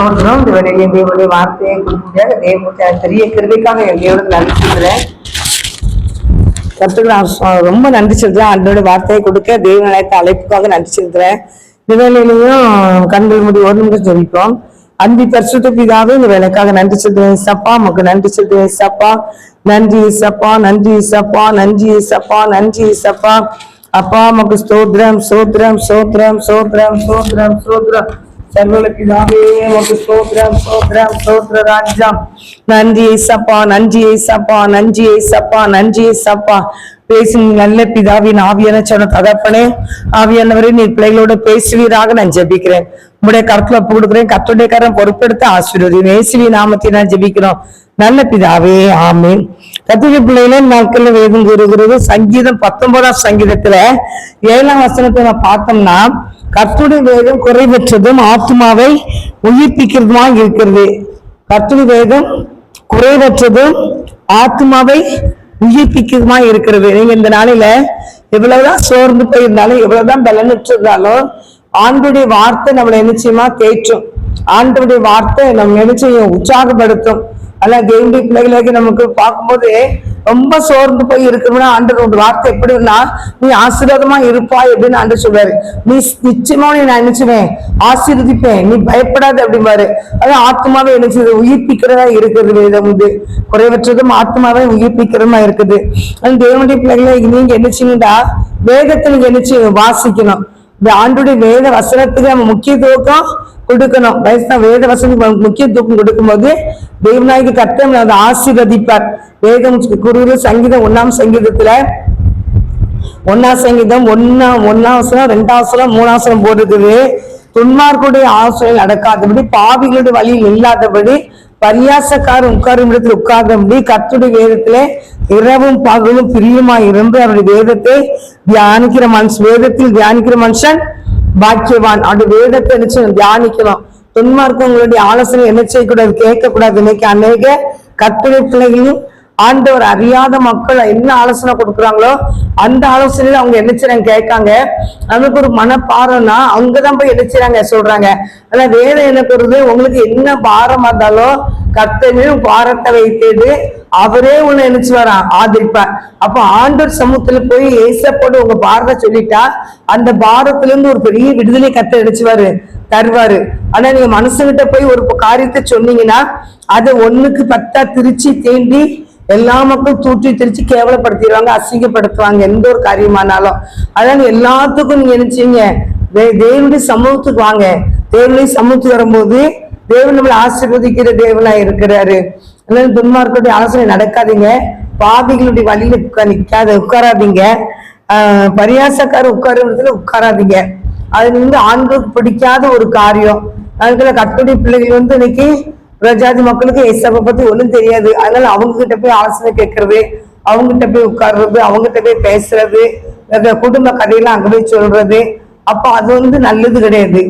ஸ்தோத்திரம் தேவனுடைய தேவனுடைய வார்த்தையை கொடுக்க தேவனுடைய பெரிய கிருபைக்காக என் தேவனுக்கு நன்றி சொல்கிறேன் கருத்துக்கு நான் ரொம்ப நன்றி சொல்கிறேன் அன்றோட வார்த்தையை கொடுக்க தேவ நிலையத்த அழைப்புக்காக நன்றி சொல்கிறேன் நிலையிலையும் கண்கள் முடி ஒரு நிமிடம் ஜெபிப்போம். அன்பி பரிசுத்த பிதாவே இந்த வேலைக்காக நன்றி சொல்றேன். சப்பா உமக்கு நன்றி சொல்றேன். சப்பா நன்றி சப்பா நன்றி சப்பா நன்றி சப்பா நன்றி சப்பா. அப்பா உமக்கு ஸ்தோத்ரம் சோத்ரம் சோத்ரம் சோத்ரம் சோத்ரம் சோத்ரம் சர்வல பிதாவே உமக்கு ஸ்தோத்திரம் ஸ்தோத்திரம் ஸ்தோத்திர ராஜ்யம் நன்றி ஏசப்பா நன்றி ஏசப்பா நன்றி ஏசப்பா நன்றி ஏசப்பா பேசும் நல்ல பிதாவின் ஆவியான சொன்ன தகப்பனே ஆவியானவரே நீ பிள்ளைகளோட பேசுவீராக நான் ஜெபிக்கிறேன் உங்களுடைய கருத்துல ஒப்பு கொடுக்குறேன் கத்துடைய கரம் பொறுப்பெடுத்து ஆசீர்வதி இயேசுவி நாமத்தை நான் ஜெபிக்கிறோம் நல்ல பிதாவே ஆமென் கத்திரிக்க பிள்ளைகளே நாட்கள்ல வேதம் கூறுகிறது சங்கீதம் பத்தொன்பதாம் சங்கீதத்துல ஏழாம் வசனத்தை நான் பார்த்தோம்னா கர்த்துடைய வேகம் குறைவற்றதும் ஆத்மாவை உயிர்ப்பிக்கிறதுமாக இருக்கிறது கர்த்துடைய வேகம் குறைவற்றதும் ஆத்மாவை உயிர்ப்பிக்கிறதுமா இருக்கிறது நீங்க இந்த நாளில எவ்வளவுதான் சோர்ந்து போயிருந்தாலும் எவ்வளவுதான் பலனற்று இருந்தாலும் ஆண்டுடைய வார்த்தை நம்மளை நிச்சயமா தேற்றும். ஆண்டுடைய வார்த்தை நம்ம நினைச்சையும் உற்சாகப்படுத்தும். அதெல்லாம் தேவனுடைய பிள்ளைகளுக்கு நமக்கு பார்க்கும்போது ரொம்ப சோர்ந்து போய் இருக்கணும்னா ஆண்டர் ஒரு வார்த்தை எப்படின்னா நீ ஆசீர்வாதமா இருப்பாய் அப்படின்னு ஆண்டு சொல்றாரு நீ நிச்சயமா உன்னை நான் நினைச்சுவேன் ஆசீர்வதிப்பேன் நீ பயப்படாத அப்படிம்பாரு. அது ஆத்மாவை நினைச்சது உயிர்ப்பிக்கிறதா இருக்கிறது வேதம் வந்து குறைவற்றதும் ஆத்மாவை உயிர்ப்பிக்கிறதா இருக்குது. அது தேவனுடைய பிள்ளைகளை நீங்க என்னச்சுங்கடா வேதத்தை நீங்க என்னச்சு வாசிக்கணும். இந்த ஆண்டுடைய வேத வசனத்துக்கு நம்ம முக்கியத்துவம் கொடுக்கணும். வயசுல வேத வசனம் முக்கியத்துவம் கொடுக்கும்போது தெய்வநாயகி கர்த்தம் அதை ஆசீர்வதிப்பார். வேதம் குரு சங்கீதம் ஒன்னாம் சங்கீதத்துல ஒன்னாம் சங்கீதம் ஒன்னா ஒன்னாவசனம் ரெண்டாவசனம் மூணாவசனம் போட்டிருக்குது துன்மார்க்குடைய ஆசிரியர் நடக்காதபடி பாவிகளுடைய வழியில் இல்லாதபடி பரியாசக்காரன் உட்காரும் இடத்தில் உட்கார்ந்தபடி கத்துடைய வேதத்திலே இரவும் பகலும் பிரியுமா இருந்து அவருடைய வேதத்தை தியானிக்கிற மனுஷன் வேதத்தில் தியானிக்கிற மனுஷன் பாக்கியவான். அப்படி வேதத்தை நினைச்சு தியானிக்கணும் துன்மார்க்கவங்களுடைய ஆலோசனை என்ன செய்யக்கூடாது கேட்கக்கூடாது. இன்னைக்கு அநேக கற்பனை பிள்ளைகளும் ஆண்டவர் அறியாத மக்கள் என்ன ஆலோசனை கொடுக்குறாங்களோ அந்த ஆலோசனையில அவங்க என்ன செய்றாங்க கேட்காங்க. நமக்கு ஒரு மனப்பாரம்னா அங்கதான் போய் என்ன செய்றாங்க சொல்றாங்க. ஆனா வேதம் என்ன கூறுது? உங்களுக்கு என்ன பாரமா இருந்தாலும் கத்தனையும் பாரத்தை வைத்தது அவரே உன்னை நினைச்சு வரான் ஆதரிப்பார். அப்ப ஆண்டவர் சமூகத்துல போய் ஏசப்போடு உங்க பாரத சொல்லிட்டா அந்த பாரத்துல இருந்து ஒரு பெரிய விடுதலை கத்த நினைச்சுவாரு தருவாரு. ஆனா நீங்க மனசுகிட்ட போய் ஒரு காரியத்தை சொன்னீங்கன்னா அதை ஒண்ணுக்கு பத்தா திருச்சி தேண்டி எல்லா மக்களும் தூற்றி திரிச்சு கேவலப்படுத்திடுவாங்க அசிங்கப்படுத்துவாங்க எந்த ஒரு காரியமானாலும். அதனால எல்லாத்துக்கும் நீங்க நினைச்சீங்க தேவனுடைய சமூகத்துக்கு வாங்க. தேவனுடைய சமூகத்துக்கு வரும்போது தேவன் நம்மளை ஆசீர்வதிக்கிற தேவனா இருக்கிறாரு. அதனால துன்மார்க்குடைய ஆலோசனை நடக்காதீங்க. பாவிகளுடைய வழியில உட்கா நிக்காத உட்காராதீங்க. ஆஹ் பரியாசக்கார உட்காருறதுல உட்காராதீங்க. அது வந்து ஆண்களுக்கு பிடிக்காத ஒரு காரியம். அதுக்குள்ள கட்டுடைய பிள்ளைகள் வந்து இன்னைக்கு பிரஜாதி மக்களுக்கு ஏசப்பை பத்தி ஒண்ணும் தெரியாது. அதனால அவங்க கிட்ட போய் ஆலோசனை கேட்கறது அவங்க கிட்ட போய் உட்கார்றது அவங்க கிட்ட போய் பேசுறது குடும்ப கதையெல்லாம் அங்க போய் சொல்றது. அப்ப அது வந்து நல்லது கிடையாது.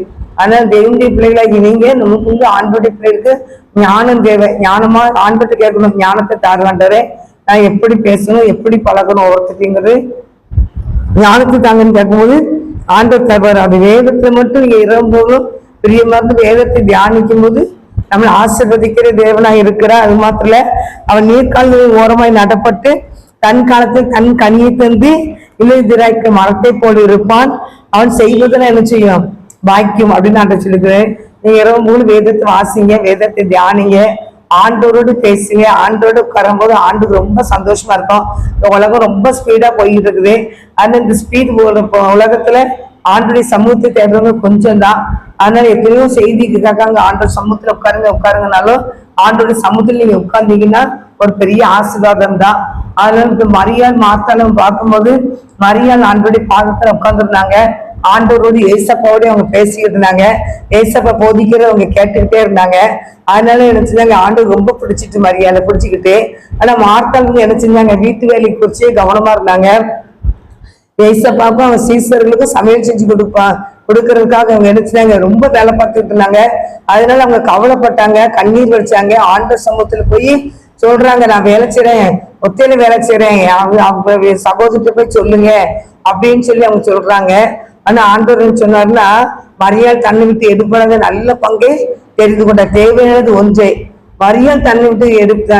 ஆனா தேவனுடைய பிள்ளைகளாகி நீங்க நமக்கு வந்து ஆண்களுடைய பிள்ளைகளுக்கு ஞானம் தேவை. ஞானமா ஆண்பட்டு கேட்கணும் ஞானத்தை தாருவாண்டரே நான் எப்படி பேசணும் எப்படி பழகணும் ஒவ்வொருத்தருங்கிறது ஞானத்தை தாங்கன்னு கேட்கும்போது ஆண்ட தருவார். அது வேதத்தை மட்டும் நீங்க இரம்போதும் பிரியமாக இருந்து வேதத்தை தியானிக்கும் போது நம்மளை ஆசிர்வதிக்கிற தேவனா இருக்கிறார் அது மாத்திர அவன் நீர்க்கால்களின் ஓரமாய் நடப்பட்டு தன் காலத்தில் தன் கனியை தந்து இளைதிராய்க்கு மரத்தை போல இருப்பான். அவன் செய்வதெல்லாம் என்ன செய்யும்? பாக்கியம் அப்படின்னு நான் சொல்லிக்கிறேன். நீங்க இரவு மூணு வேதத்தை வாசிங்க வேதத்தை தியானிங்க. ஆண்டோரோடு பேசுங்க ஆண்டோடு உட்காரும்போது ஆண்டு ரொம்ப சந்தோஷமா இருக்கும். இந்த உலகம் ரொம்ப ஸ்பீடா போயிட்டு இருக்குது. ஆனால் இந்த ஸ்பீட் உலகத்துல ஆண்டுடைய சமூகத்தை தேடுறவங்க கொஞ்சம் தான் அதனால எத்தனையோ செய்திக்காக கேட்காங்க. ஆண்டோட சமூகத்துல உட்காருங்க உட்காருங்கனாலும் ஆண்டோட சமூகத்துல நீங்க உட்கார்ந்தீங்கன்னா ஒரு பெரிய ஆசீர்வாதம் தான் அதனால இந்த மரியாள் மாத்தாலும் பார்க்கும்போது மரியாள் ஆண்டோடைய பாதத்துல உட்கார்ந்துருந்தாங்க. ஆண்டவரோடு ஏசப்பாவோட அவங்க பேசிக்கிட்டு இருந்தாங்க. ஏசப்பா போதிக்கிற அவங்க கேட்டுக்கிட்டே இருந்தாங்க. அதனால என்ன செஞ்சாங்க? ஆண்டவர் ரொம்ப பிடிச்சிட்டு மரியாதை பிடிச்சிக்கிட்டு ஆனா மார்த்தாள் என்ன செஞ்சாங்க? வீட்டு வேலைக்கு குறிச்சே கவனமா இருந்தாங்க. ஏசப்பாவுக்கும் அவங்க சீசர்களுக்கும் சமையல் செஞ்சு கொடுப்பான் கொடுக்கறதுக்காக அவங்க நினைச்சாங்க ரொம்ப வேலை பார்த்துட்டு இருந்தாங்க. அதனால அவங்க கவலைப்பட்டாங்க கண்ணீர் வடிச்சாங்க. ஆண்டவர் சமூகத்துல போய் சொல்றாங்க நான் வேலை செய்றேன். ஒத்தையில வேலை செய்றேன். அவங்க அவங்க சகோதரிட்ட போய் சொல்லுங்க. அப்படின்னு சொல்லி அவங்க சொல்றாங்க. ஆனா ஆண்டவர் சொன்னார்னா சொன்னாருன்னா மரியாள் தன்னை விட்டு எடுப்பதாக நல்ல பங்கை தெரிந்து கொண்ட தேவையானது ஒன்றே. மரியாள் தன்னை விட்டு எடுத்த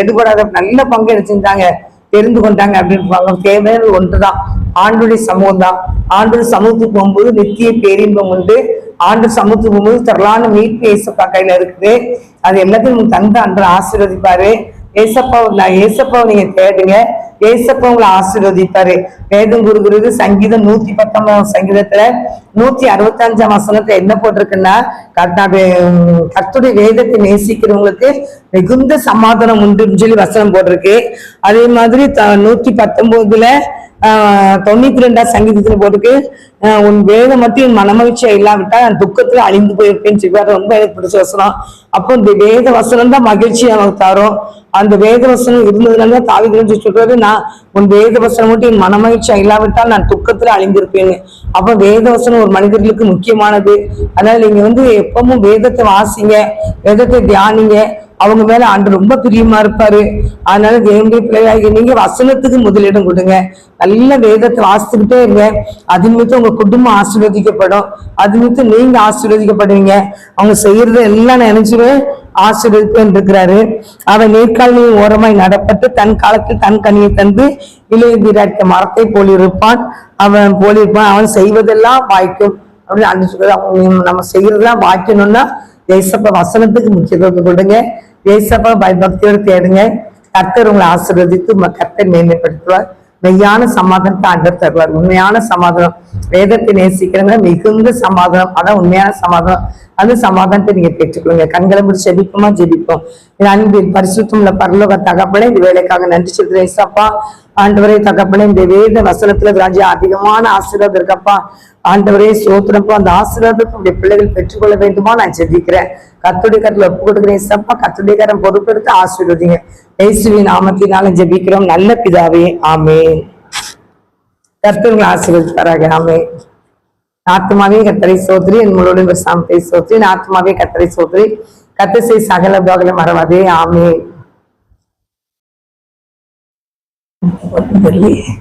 எடுபடாத நல்ல பங்கு எடுத்துருந்தாங்க. தெரிந்து கொண்டாங்க அப்படின்னு தேவையானது ஒன்றுதான். ஆண்டுடைய சமூகம் தான். ஆண்டு சமூகத்துக்கு போகும்போது நித்திய பேரின்பம் உண்டு. ஆண்டு சமூகத்துக்கு போகும்போது திரளான மீட்பு ஏசப்பா கையில இருக்குது. அது எல்லாத்தையும் உங்களுக்கு தந்து அன்று ஆசீர்வதிப்பாரு. ஏசப்பா நான் ஏசப்பாவை நீங்க தேடுங்க. ஏசப்பா உங்களை ஆசீர்வதிப்பாரு. வேதம் குருகுருது சங்கீதம் நூத்தி பத்தொன்பதாம் சங்கீதத்துல நூத்தி அறுபத்தி அஞ்சாம் வசனத்துல என்ன போட்டிருக்குன்னா கர்த்துடைய வேதத்தை நேசிக்கிறவங்களுக்கு மிகுந்த சமாதானம் உண்டுன்னு சொல்லி வசனம் போட்டிருக்கு. அதே மாதிரி த- நூத்தி பத்தொன்பதுல தொண்ணூத்தி ரெண்டாம் சங்கீதத்தில் போட்டுக்கு உன் வேதம் மட்டும் என் மனமகிழ்ச்சியா இல்லாவிட்டா நான் துக்கத்துல அழிந்து போயிருப்பேன்னு சொல்லுவார் ரொம்ப எனக்கு பிடிச்ச வசனம். அப்போ இந்த வேத வசனம் தான் மகிழ்ச்சி நமக்கு தரும். அந்த வேத வசனம் இருந்ததுனால தான் தாவிகளும் சொல்றாரு நான் உன் வேத வசனம் மட்டும் என் மனமகிழ்ச்சியா இல்லாவிட்டால் நான் துக்கத்துல அழிந்திருப்பேன்னு. அப்போ வேத வசனம் ஒரு மனிதர்களுக்கு முக்கியமானது. அதனால நீங்க வந்து எப்பவும் வேதத்தை வாசிங்க வேதத்தை தியானிங்க. அவங்க மேல ஆண்டு ரொம்ப பிரியமா இருப்பாரு. அதனால தேவனுடைய பிள்ளையாகி நீங்க வசனத்துக்கு முதலிடம் கொடுங்க. நல்ல வேதத்தை வாசித்துக்கிட்டே இருங்க. அது நிமித்தம் உங்க குடும்பம் ஆசீர்வதிக்கப்படும். அது நிமித்தம் நீங்க ஆசீர்வதிக்கப்படுவீங்க. அவங்க செய்யறத எல்லாம் நினைச்சுவே ஆசீர்வதிப்பேன் இருக்கிறாரு அவன் நேர்காலின் ஓரமாய் நடப்பட்டு தன் காலத்தில் தன் கனியை தந்து இளைய வீராட்ட மரத்தை போலிருப்பான் அவன் போலிருப்பான் அவன் செய்வதெல்லாம் வாய்க்கும். அப்படின்னு அனுப்பிச்சு அவங்க நம்ம செய்யறதெல்லாம் வாய்க்கணும்னா ஏசப்ப வசனத்துக்கு முக்கியத்துவம் கொடுங்க ஏசப்ப பயபக்தியோடு தேடுங்க கர்த்தர் உங்களை ஆசீர்வதித்து உங்க கர்த்தர் மேன்மைப்படுத்துவார் மெய்யான சமாதானத்தை ஆண்டவர் தருவார் உண்மையான சமாதானம் வேதத்தை நேசிக்கிறவங்க மிகுந்த சமாதானம் அதான் உண்மையான சமாதானம் அந்த சமாதானத்தை நீங்க பெற்றுக்கொள்ளுங்க கண்களை முடிச்சு ஜெபிப்போமா ஜெபிப்போம் அன்பின் பரிசுத்தம்ல பரலோக தகப்பனே இந்த வேலைக்காக நன்றி சொல்றேன் ஏசப்பா ஆண்டவரே தகப்பனே இந்த வேத வசனத்துல ராஜா அதிகமான ஆசீர்வாதம் இருக்கப்பா ஆண்டவரே சோத்திரப்போ அந்த ஆசீர்வாதத்தை உடைய பிள்ளைகள் பெற்றுக்கொள்ள வேண்டுமா? நான் ஜெபிக்கிறேன். கத்துடைய கருத்துல ஒப்பு கொடுக்குறேன் சப்பா கத்துடைய கரம் பொறுப்பெடுத்து ஆசீர்வதிங்க. இயேசுவின் நாமத்தினாலும் ஜெபிக்கிறோம். நல்ல பிதாவே ஆமே கர்த்தர்கள் ஆசீர்வதிப்பாராக ஆமே ஆத்மாவே கத்தரை சோத்ரி என் முழுவதும் சாமத்தை சோத்ரி ஆத்மாவே கத்தரை சோத்ரி கத்தசை சகல பாகல மறவாதே ஆமே தெரியலையே.